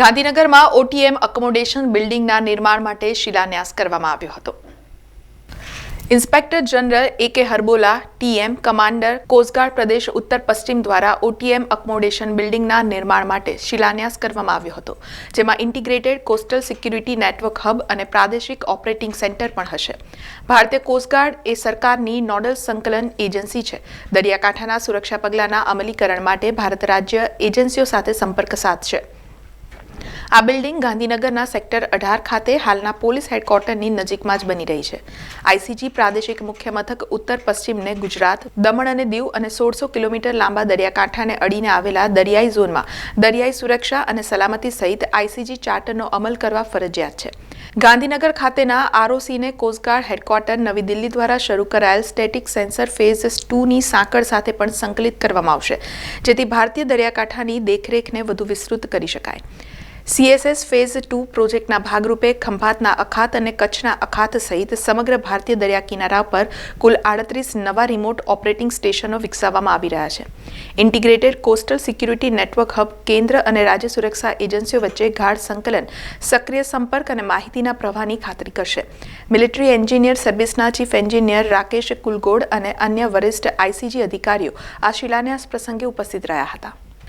ગાંધીનગરમાં OTM accommodation બિલ્ડિંગના નિર્માણ માટે શિલાન્યાસ કરવામાં આવ્યો હતો. ઇન્સ્પેક્ટર જનરલ એ કે Harbola TM commander coast guard Pradesh Uttar પશ્ચિમ દ્વારા ઓટીએમ અકોમોડેશન બિલ્ડિંગના નિર્માણ માટે શિલાન્યાસ કરવામાં આવ્યો હતો, જેમાં integrated coastal security network hub અને પ્રાદેશિક ઓપરેટિંગ સેન્ટર પણ હશે. ભારતીય કોસ્ટગાર્ડ એ સરકારની નોડલ સંકલન એજન્સી છે. દરિયાકાંઠાના સુરક્ષા પગલાંના અમલીકરણ માટે ભારત રાજ્ય એજન્સીઓ સાથે સંપર્ક સાધશે. આ બિલ્ડિંગ ગાંધીનગરના સેક્ટર અઢાર ખાતે હાલના પોલીસ હેડક્વાર્ટરની નજીકમાં જ બની રહી છે. આઈસીજી પ્રાદેશિક મુખ્ય મથક ઉત્તર પશ્ચિમને ગુજરાત, દમણ અને દીવ અને સોળસો કિલોમીટર લાંબા દરિયાકાંઠાને અડીને આવેલા દરિયાઈ ઝોનમાં દરિયાઈ સુરક્ષા અને સલામતી સહિત આઈસીજી ચાર્ટરનો અમલ કરવા ફરજિયાત છે. ગાંધીનગર ખાતેના આરઓસીને કોસ્ટગાર્ડ હેડક્વાર્ટર નવી દિલ્હી દ્વારા શરૂ કરાયેલ સ્ટેટિક સેન્સર ફેઝ ટુની સાંકળ સાથે પણ સંકલિત કરવામાં આવશે, જેથી ભારતીય દરિયાકાંઠાની દેખરેખને વધુ વિસ્તૃત કરી શકાય. સીએસએસ ફેઝ ટુ પ્રોજેક્ટના ભાગરૂપે ખંભાતના અખાત અને કચ્છના અખાત સહિત સમગ્ર ભારતીય દરિયા કિનારા પર કુલ આડત્રીસ નવા રિમોટ ઓપરેટિંગ સ્ટેશનો વિકસાવવામાં આવી રહ્યા છે. Integrated coastal security network hub કેન્દ્ર અને રાજ્ય સુરક્ષા એજન્સીઓ વચ્ચે ગાઢ સંકલન, સક્રિય સંપર્ક અને માહિતીના પ્રવાહની ખાતરી કરશે. મિલિટરી એન્જિનિયર સર્વિસના ચીફ એન્જિનિયર રાકેશ કુલગોડ અને અન્ય વરિષ્ઠ આઈસીજી અધિકારીઓ આ શિલાન્યાસ પ્રસંગે ઉપસ્થિત રહ્યા હતા.